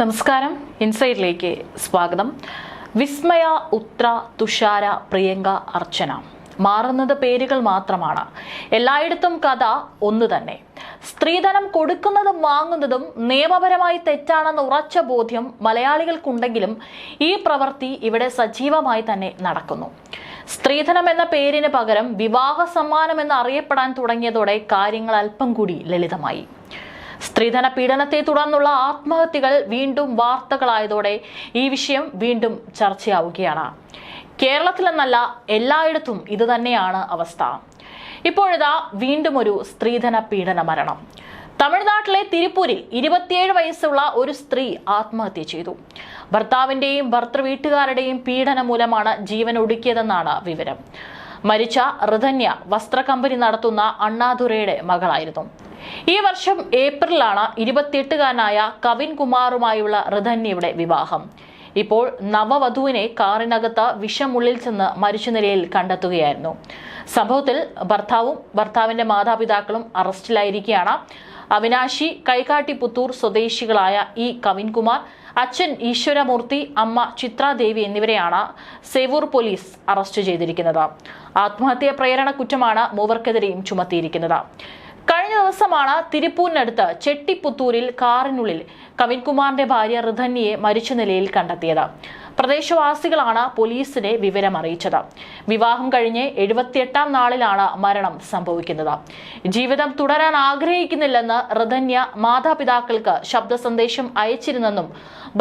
നമസ്കാരം. ഇൻസൈഡിലേക്ക് സ്വാഗതം. വിസ്മയ ഉത്ര തുഷാര പ്രിയങ്ക അർച്ചന. മാറുന്നത് പേരുകൾ മാത്രമാണ്. എല്ലായിടത്തും കഥ ഒന്ന് തന്നെ. സ്ത്രീധനം കൊടുക്കുന്നതും വാങ്ങുന്നതും നിയമപരമായി തെറ്റാണെന്ന ഉറച്ച ബോധ്യം മലയാളികൾക്കുണ്ടെങ്കിലും ഈ പ്രവൃത്തി ഇവിടെ സജീവമായി തന്നെ നടക്കുന്നു. സ്ത്രീധനം എന്ന പേരിന് പകരം വിവാഹ സമ്മാനം എന്ന് അറിയപ്പെടാൻ തുടങ്ങിയതോടെ കാര്യങ്ങൾ അല്പം കൂടി ലളിതമായി. സ്ത്രീധന പീഡനത്തെ തുടർന്നുള്ള ആത്മഹത്യകൾ വീണ്ടും വാർത്തകളായതോടെ ഈ വിഷയം വീണ്ടും ചർച്ചയാവുകയാണ്. കേരളത്തിലെന്നല്ല എല്ലായിടത്തും ഇത് തന്നെയാണ് അവസ്ഥ. ഇപ്പോഴിതാ വീണ്ടും ഒരു സ്ത്രീധന പീഡന മരണം. തമിഴ്നാട്ടിലെ തിരുപ്പൂരിൽ ഇരുപത്തിയേഴ് വയസ്സുള്ള ഒരു സ്ത്രീ ആത്മഹത്യ ചെയ്തു. ഭർത്താവിന്റെയും ഭർത്തൃ വീട്ടുകാരുടെയും പീഡനം മൂലമാണ് ജീവൻ ഒടുക്കിയതെന്നാണ് വിവരം. മരിച്ച ഋതന്യ വസ്ത്ര കമ്പനി നടത്തുന്ന അണ്ണാദുരയുടെ മകളായിരുന്നു. ഈ വർഷം ഏപ്രിലാണ് ഇരുപത്തിയെട്ടുകാരനായ കവിൻ കുമാറുമായുള്ള റിധന്യയുടെ വിവാഹം. ഇപ്പോൾ നവവധുവിനെ കാറിനകത്ത് വിഷമുള്ളിൽ ചെന്ന് മരിച്ച നിലയിൽ കണ്ടെത്തുകയായിരുന്നു. സംഭവത്തിൽ ഭർത്താവും ഭർത്താവിന്റെ മാതാപിതാക്കളും അറസ്റ്റിലായിരിക്കുകയാണ്. അവിനാശി കൈകാട്ടി പുത്തൂർ സ്വദേശികളായ ഇ കവിൻകുമാർ അച്ഛൻ ഈശ്വരമൂർത്തി അമ്മ ചിത്രാദേവി എന്നിവരെയാണ് സേവൂർ പോലീസ് അറസ്റ്റ് ചെയ്തിരിക്കുന്നത്. ആത്മഹത്യാ പ്രേരണ കുറ്റമാണ് മൂവർക്കെതിരെയും ചുമത്തിയിരിക്കുന്നത്. കഴിഞ്ഞ ദിവസമാണ് തിരുപ്പൂരിനടുത്ത് ചെട്ടിപ്പുത്തൂരിൽ കാറിനുള്ളിൽ കവിൻകുമാറിന്റെ ഭാര്യ റിധന്യയെ മരിച്ച നിലയിൽ കണ്ടെത്തിയത്. പ്രദേശവാസികളാണ് പോലീസിനെ വിവരം അറിയിച്ചത്. വിവാഹം കഴിഞ്ഞ് എഴുപത്തിയെട്ടാം നാളിലാണ് മരണം സംഭവിക്കുന്നത്. ജീവിതം തുടരാൻ ആഗ്രഹിക്കുന്നില്ലെന്ന് ഋധന്യ മാതാപിതാക്കൾക്ക് ശബ്ദ സന്ദേശം അയച്ചിരുന്നെന്നും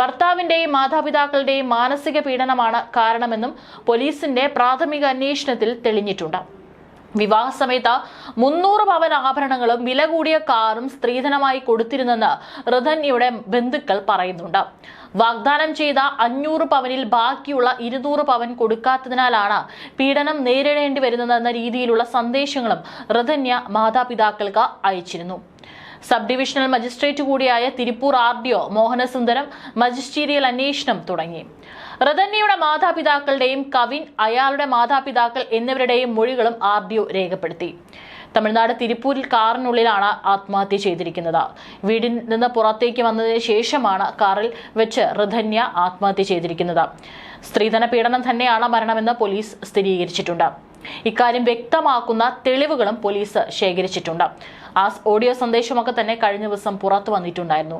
ഭർത്താവിന്റെയും മാതാപിതാക്കളുടെയും മാനസിക പീഡനമാണ് കാരണമെന്നും പോലീസിന്റെ പ്രാഥമിക അന്വേഷണത്തിൽ തെളിഞ്ഞിട്ടുണ്ട്. വിവാഹ സമയത്ത് മുന്നൂറ് പവൻ ആഭരണങ്ങളും വില കൂടിയ കാറും സ്ത്രീധനമായി കൊടുത്തിരുന്നെന്ന് റിധന്യയുടെ ബന്ധുക്കൾ പറയുന്നുണ്ട്. വാഗ്ദാനം ചെയ്ത അഞ്ഞൂറ് പവനിൽ ബാക്കിയുള്ള ഇരുന്നൂറ് പവൻ കൊടുക്കാത്തതിനാലാണ് പീഡനം നേരിടേണ്ടി വരുന്നതെന്ന രീതിയിലുള്ള സന്ദേശങ്ങളും റിധന്യ മാതാപിതാക്കൾക്ക് അയച്ചിരുന്നു. സബ് ഡിവിഷണൽ മജിസ്ട്രേറ്റ് കൂടിയായ Tiruppur R D O Mohanasundaram magisterial അന്വേഷണം തുടങ്ങി. റതന്യയുടെ മാതാപിതാക്കളുടെയും കവിൻ അയാളുടെ മാതാപിതാക്കൾ എന്നിവരുടെയും മൊഴികളും ആർ ഡി ഒ രേഖപ്പെടുത്തി. തമിഴ്നാട് തിരുപ്പൂരിൽ കാറിനുള്ളിലാണ് ആത്മഹത്യ ചെയ്തിരിക്കുന്നത്. വീടിൽ നിന്ന് പുറത്തേക്ക് വന്നതിന് ശേഷമാണ് കാറിൽ വെച്ച് ഋധന്യ ആത്മഹത്യ ചെയ്തിരിക്കുന്നത്. സ്ത്രീധന പീഡനം തന്നെയാണ് മരണമെന്ന് പോലീസ് സ്ഥിരീകരിച്ചിട്ടുണ്ട്. ഇക്കാര്യം വ്യക്തമാക്കുന്ന തെളിവുകളും പോലീസ് ശേഖരിച്ചിട്ടുണ്ട്. ആ ഓഡിയോ സന്ദേശമൊക്കെ തന്നെ കഴിഞ്ഞ ദിവസം പുറത്തു വന്നിട്ടുണ്ടായിരുന്നു.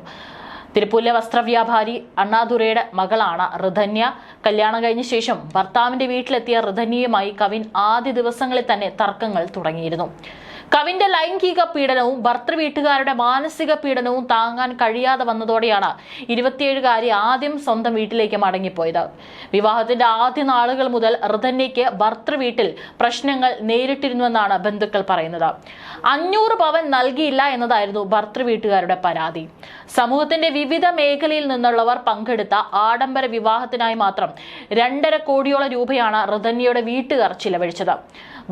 തിരുപ്പൂരിലെ വസ്ത്രവ്യാപാരി അണ്ണാദുരയുടെ മകളാണ് ഋധന്യ. കല്യാണം കഴിഞ്ഞ ശേഷം ഭർത്താവിന്റെ വീട്ടിലെത്തിയ ഋധന്യയുമായി കവിൻ ആദ്യ ദിവസങ്ങളിൽ തന്നെ തർക്കങ്ങൾ തുടങ്ങിയിരുന്നു. കവിന്റെ ലൈംഗിക പീഡനവും ഭർത്തൃ വീട്ടുകാരുടെ മാനസിക പീഡനവും താങ്ങാൻ കഴിയാതെ വന്നതോടെയാണ് ഇരുപത്തിയേഴുകാരി ആദ്യം സ്വന്തം വീട്ടിലേക്ക് മടങ്ങിപ്പോയത്. വിവാഹത്തിന്റെ ആദ്യ നാളുകൾ മുതൽ ഋതന്യയ്ക്ക് ഭർത്തൃ വീട്ടിൽ പ്രശ്നങ്ങൾ നേരിട്ടിരുന്നുവെന്നാണ് ബന്ധുക്കൾ പറയുന്നത്. അഞ്ഞൂറ് പവൻ നൽകിയില്ല എന്നതായിരുന്നു ഭർത്തൃ വീട്ടുകാരുടെ പരാതി. സമൂഹത്തിന്റെ വിവിധ മേഖലയിൽ നിന്നുള്ളവർ പങ്കെടുത്ത ആഡംബര വിവാഹത്തിനായി മാത്രം രണ്ടര കോടിയോളം രൂപയാണ് ഋതന്യയുടെ വീട്ടുകാർ ചിലവഴിച്ചത്.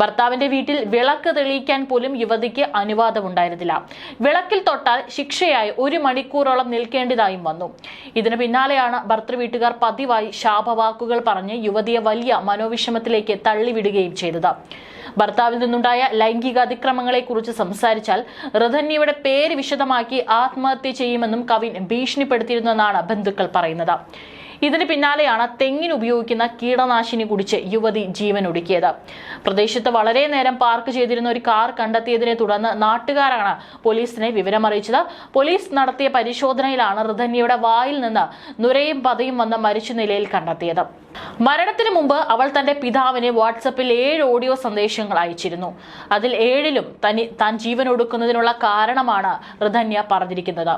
ഭർത്താവിന്റെ വീട്ടിൽ വിളക്ക് തെളിയിക്കാൻ പോലും യുവതിക്ക് അനുവാദമുണ്ടായിരുന്നില്ല. വിളക്കിൽ തൊട്ടാൽ ശിക്ഷയായി ഒരു മണിക്കൂറോളം നിൽക്കേണ്ടതായും വന്നു. ഇതിന് പിന്നാലെയാണ് ഭർത്തൃവീട്ടുകാർ പതിവായി ശാപവാക്കുകൾ പറഞ്ഞ് യുവതിയെ വലിയ മനോവിഷമത്തിലേക്ക് തള്ളിവിടുകയും ചെയ്തത്. ഭർത്താവിൽ നിന്നുണ്ടായ ലൈംഗിക അതിക്രമങ്ങളെ കുറിച്ച് സംസാരിച്ചാൽ റഥന്യയുടെ പേര് വിശദമാക്കി ആത്മഹത്യ ചെയ്യുമെന്നും കവിൻ ഭീഷണിപ്പെടുത്തിയിരുന്നെന്നാണ് ബന്ധുക്കൾ പറയുന്നത്. ഇതിന് പിന്നാലെയാണ് തെങ്ങിന് ഉപയോഗിക്കുന്ന കീടനാശിനി കുടിച്ച് യുവതി ജീവൻ ഒടുക്കിയത്. പ്രദേശത്ത് വളരെ നേരം പാർക്ക് ചെയ്തിരുന്ന ഒരു കാർ കണ്ടെത്തിയതിനെ തുടർന്ന് നാട്ടുകാരാണ് പോലീസിനെ വിവരമറിയിച്ചത്. പോലീസ് നടത്തിയ പരിശോധനയിലാണ് ഋതന്യയുടെ വായിൽ നിന്ന് നുരയും പതയും വന്ന മരിച്ച നിലയിൽ കണ്ടെത്തിയത്. മരണത്തിന് മുമ്പ് അവൾ തന്റെ പിതാവിന് വാട്സപ്പിൽ ഏഴ് ഓഡിയോ സന്ദേശങ്ങൾ അയച്ചിരുന്നു. അതിൽ ഏഴിലും തനി താൻ ജീവൻ ഒടുക്കുന്നതിനുള്ള കാരണമാണ് ഋധന്യ പറഞ്ഞിരിക്കുന്നത്.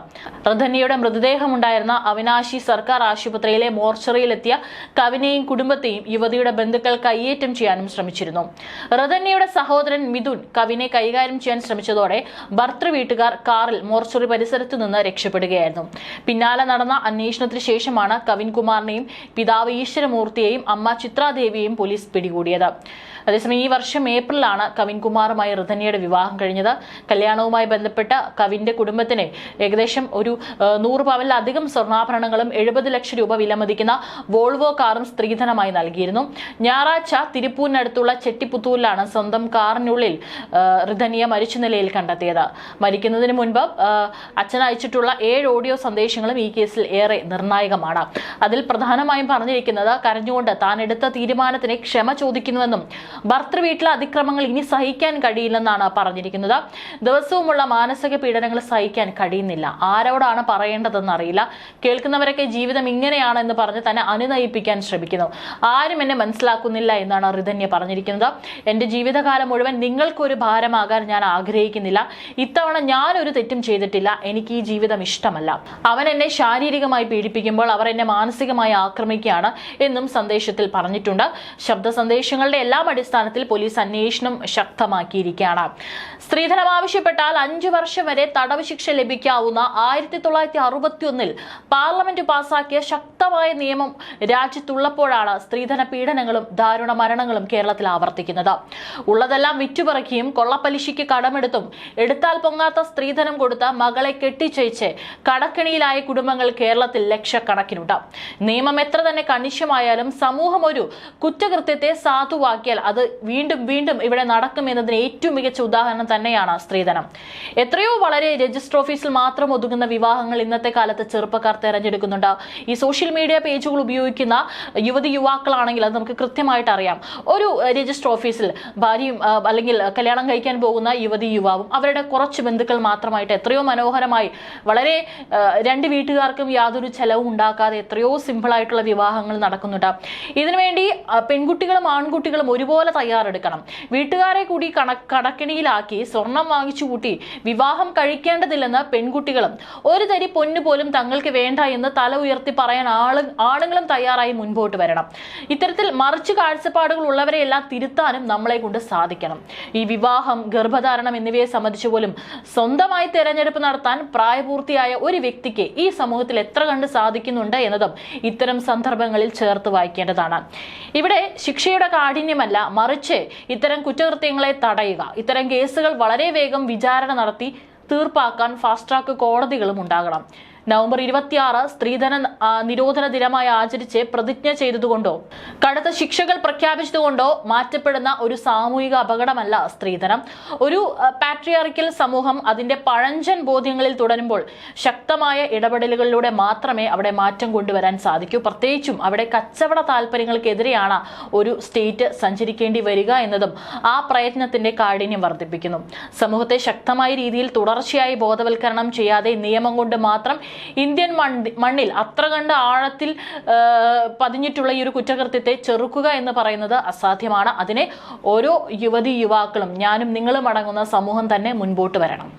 റിധന്യയുടെ മൃതദേഹം ഉണ്ടായിരുന്ന അവിനാശി സർക്കാർ ആശുപത്രിയിലെ മോർച്ചറിയിലെത്തിയ കവിനെയും കുടുംബത്തെയും യുവതിയുടെ ബന്ധുക്കൾ കയ്യേറ്റം ചെയ്യാനും ശ്രമിച്ചിരുന്നു. ഋധന്യയുടെ സഹോദരൻ മിഥുൻ കവിനെ കൈകാര്യം ചെയ്യാൻ ശ്രമിച്ചതോടെ ഭർത്തൃ വീട്ടുകാർ കാറിൽ മോർച്ചറി പരിസരത്തു നിന്ന് രക്ഷപ്പെടുകയായിരുന്നു. പിന്നാലെ നടന്ന അന്വേഷണത്തിന് ശേഷമാണ് കവിൻകുമാറിനെയും പിതാവ് ഈശ്വരമൂർത്തിയെയും അമ്മ ചിത്രാദേവിയെയും പോലീസ് പിടികൂടിയത്. അതേസമയം ഈ വർഷം ഏപ്രിലാണ് കവിൻ കുമാറുമായി ഋതന്യയുടെ വിവാഹം കഴിഞ്ഞത്. കല്യാണവുമായി ബന്ധപ്പെട്ട കവിന്റെ കുടുംബത്തിന് ഏകദേശം ഒരു നൂറ് പവനിലധികം സ്വർണാഭരണങ്ങളും എഴുപത് ലക്ഷം രൂപ വിലമതിക്കുന്ന വോൾവോ കാറും സ്ത്രീധനമായി നൽകിയിരുന്നു. ഞായറാഴ്ച തിരുപ്പൂരിനടുത്തുള്ള ചെട്ടിപ്പുത്തൂരിലാണ് സ്വന്തം കാറിനുള്ളിൽ ആ, മരിച്ച നിലയിൽ കണ്ടെത്തിയത്. മരിക്കുന്നതിന് മുൻപ് അച്ഛൻ അയച്ചിട്ടുള്ള ഏഴ് ഓഡിയോ സന്ദേശങ്ങളും ഈ കേസിൽ ഏറെ നിർണായകമാണ്. അതിൽ പ്രധാനമായും പറഞ്ഞിരിക്കുന്നത് കരഞ്ഞുകൊണ്ട് താൻ എടുത്ത തീരുമാനത്തിന് ക്ഷമ ചോദിക്കുന്നുവെന്നും ഭർത്തൃ വീട്ടിലെ അതിക്രമങ്ങൾ ഇനി സഹിക്കാൻ കഴിയില്ലെന്നാണ് പറഞ്ഞിരിക്കുന്നത്. ദിവസവുമുള്ള മാനസിക പീഡനങ്ങൾ സഹിക്കാൻ കഴിയുന്നില്ല. ആരോടാണ് പറയേണ്ടതെന്ന് അറിയില്ല. കേൾക്കുന്നവരൊക്കെ ജീവിതം ഇങ്ങനെയാണ് എന്ന് പറഞ്ഞ് തന്നെ അനുനയിപ്പിക്കാൻ ശ്രമിക്കുന്നു. ആരും എന്നെ മനസ്സിലാക്കുന്നില്ല എന്നാണ് റിതന്യ പറഞ്ഞിരിക്കുന്നത്. എന്റെ ജീവിതകാലം മുഴുവൻ നിങ്ങൾക്കൊരു ഭാരമാകാൻ ഞാൻ ആഗ്രഹിക്കുന്നില്ല. ഇത്തവണ ഞാൻ ഒരു തെറ്റും ചെയ്തിട്ടില്ല. എനിക്ക് ഈ ജീവിതം ഇഷ്ടമല്ല. അവൻ എന്നെ ശാരീരികമായി പീഡിപ്പിക്കുമ്പോൾ അവർ എന്നെ മാനസികമായി ആക്രമിക്കുകയാണ് എന്നും സന്ദേശത്തിൽ പറഞ്ഞിട്ടുണ്ട്. ശബ്ദ സന്ദേശങ്ങളുടെ എല്ലാം അടിസ്ഥാനത്തിൽ പോലീസ് അന്വേഷണം ശക്തമാക്കിയിരിക്കുകയാണ്. സ്ത്രീധനം ആവശ്യപ്പെട്ടാൽ അഞ്ചു വർഷം വരെ തടവ് ശിക്ഷ ലഭിക്കാവുന്ന ആയിരത്തി തൊള്ളായിരത്തി അറുപത്തി ഒന്നിൽ പാർലമെന്റ് പാസാക്കിയ ശക്തമായ നിയമം രാജ്യത്തുള്ളപ്പോഴാണ് സ്ത്രീധന പീഡനങ്ങളും ദാരുണ മരണങ്ങളും കേരളത്തിൽ ആവർത്തിക്കുന്നത്. ഉള്ളതെല്ലാം വിറ്റുപറക്കിയും കൊള്ളപ്പലിശയ്ക്ക് കടമെടുത്തും എടുത്താൽ പൊങ്ങാത്ത സ്ത്രീധനം കൊടുത്ത മകളെ കെട്ടിച്ചയച്ച് കടക്കിണിയിലായ കുടുംബങ്ങൾ കേരളത്തിൽ ലക്ഷക്കണക്കിനുണ്ട്. നിയമം എത്ര തന്നെ കണിശമായാലും സമൂഹം ഒരു കുറ്റകൃത്യത്തെ സാധുവാക്കിയാൽ അത് വീണ്ടും വീണ്ടും ഇവിടെ നടക്കും നടക്കുമെന്നതിന് ഏറ്റവും മികച്ച ഉദാഹരണം തന്നെയാണ് സ്ത്രീധനം. എത്രയോ വളരെ രജിസ്റ്റർ ഓഫീസിൽ മാത്രം ഒതുങ്ങുന്ന വിവാഹങ്ങൾ ഇന്നത്തെ കാലത്ത് ചെറുപ്പക്കാർ തെരഞ്ഞെടുക്കുന്നുണ്ട്. ഈ സോഷ്യൽ മീഡിയ പേജുകൾ ഉപയോഗിക്കുന്ന യുവതി യുവാക്കളാണെങ്കിൽ അത് നമുക്ക് കൃത്യമായിട്ട് അറിയാം. ഒരു രജിസ്റ്റർ ഓഫീസിൽ ഭാര്യയും അല്ലെങ്കിൽ കല്യാണം കഴിക്കാൻ പോകുന്ന യുവതി യുവാവും അവരുടെ കുറച്ച് ബന്ധുക്കൾ മാത്രമായിട്ട് എത്രയോ മനോഹരമായി വളരെ രണ്ട് വീട്ടുകാർക്കും യാതൊരു ചെലവും ഉണ്ടാക്കാതെ എത്രയോ സിമ്പിളായിട്ടുള്ള വിവാഹങ്ങൾ നടക്കുന്നുണ്ട്. ഇതിനുവേണ്ടി പെൺകുട്ടികളും ആൺകുട്ടികളും ഒരുപോലെ തയ്യാറെടുക്കണം. വീട്ടുകാരെ കൂടി കണ കടക്കിണിയിലാക്കി സ്വർണം വാങ്ങിച്ചു കൂട്ടി വിവാഹം കഴിക്കേണ്ടതില്ലെന്ന് പെൺകുട്ടികളും. ഒരു തരി പൊന്നു പോലും തങ്ങൾക്ക് വേണ്ട എന്ന് തല ഉയർത്തി പറയാൻ ആൾ ആണുങ്ങളും തയ്യാറായി മുൻപോട്ട് വരണം. ഇത്തരത്തിൽ മറിച്ച് കാഴ്ചപ്പാടുകൾ ഉള്ളവരെയെല്ലാം തിരുത്താനും നമ്മളെ കൊണ്ട് സാധിക്കണം. ഈ വിവാഹം ഗർഭധാരണം എന്നിവയെ സംബന്ധിച്ച് പോലും സ്വന്തമായി തെരഞ്ഞെടുപ്പ് നടത്താൻ പ്രായപൂർത്തിയായ ഒരു വ്യക്തിക്ക് ഈ സമൂഹത്തിൽ എത്ര കണ്ട് സാധിക്കുന്നുണ്ട് എന്നതും ഇത്തരം സന്ദർഭങ്ങളിൽ ചേർത്ത് വായിക്കേണ്ടതാണ്. ഇവിടെ ശിക്ഷയുടെ കാഠിന്യമല്ല മറിച്ച് ഇത്തരം കുറ്റകൃത്യങ്ങളെ തടയുക. ഇത്തരം കേസുകൾ വളരെ വേഗം വിചാരണ നടത്തി തീർപ്പാക്കാൻ ഫാസ്റ്റ് ട്രാക്ക് കോടതികളും ഉണ്ടാകണം. നവംബർ ഇരുപത്തിയാറ് സ്ത്രീധന നിരോധന ദിനമായി ആചരിച്ച് പ്രതിജ്ഞ ചെയ്തതുകൊണ്ടോ കടുത്ത ശിക്ഷകൾ പ്രഖ്യാപിച്ചതുകൊണ്ടോ മാറ്റപ്പെടുന്ന ഒരു സാമൂഹിക അപകടമല്ല സ്ത്രീധനം. ഒരു പാട്രിയാറിക്കൽ സമൂഹം അതിന്റെ പഴഞ്ചൻ ബോധ്യങ്ങളിൽ തുടരുമ്പോൾ ശക്തമായ ഇടപെടലുകളിലൂടെ മാത്രമേ അവിടെ മാറ്റം കൊണ്ടുവരാൻ സാധിക്കൂ. പ്രത്യേകിച്ചും അവിടെ കച്ചവട താല്പര്യങ്ങൾക്കെതിരെയാണ് ഒരു സ്റ്റേറ്റ് സഞ്ചരിക്കേണ്ടി വരിക എന്നതും ആ പ്രയത്നത്തിന്റെ കാഠിന്യം വർദ്ധിപ്പിക്കുന്നു. സമൂഹത്തെ ശക്തമായ രീതിയിൽ തുടർച്ചയായി ബോധവൽക്കരണം ചെയ്യാതെ നിയമം കൊണ്ട് മാത്രം ഇന്ത്യൻ മണ്ണ് മണ്ണിൽ അത്ര കണ്ട് ആഴത്തിൽ പതിഞ്ഞിട്ടുള്ള ഈ ഒരു കുറ്റകൃത്യത്തെ ചെറുക്കുക എന്ന് പറയുന്നത് അസാധ്യമാണ്. അതിനെ ഓരോ യുവതി യുവാക്കളും ഞാനും നിങ്ങളും അടങ്ങുന്ന സമൂഹം തന്നെ മുൻപോട്ട് വരണം.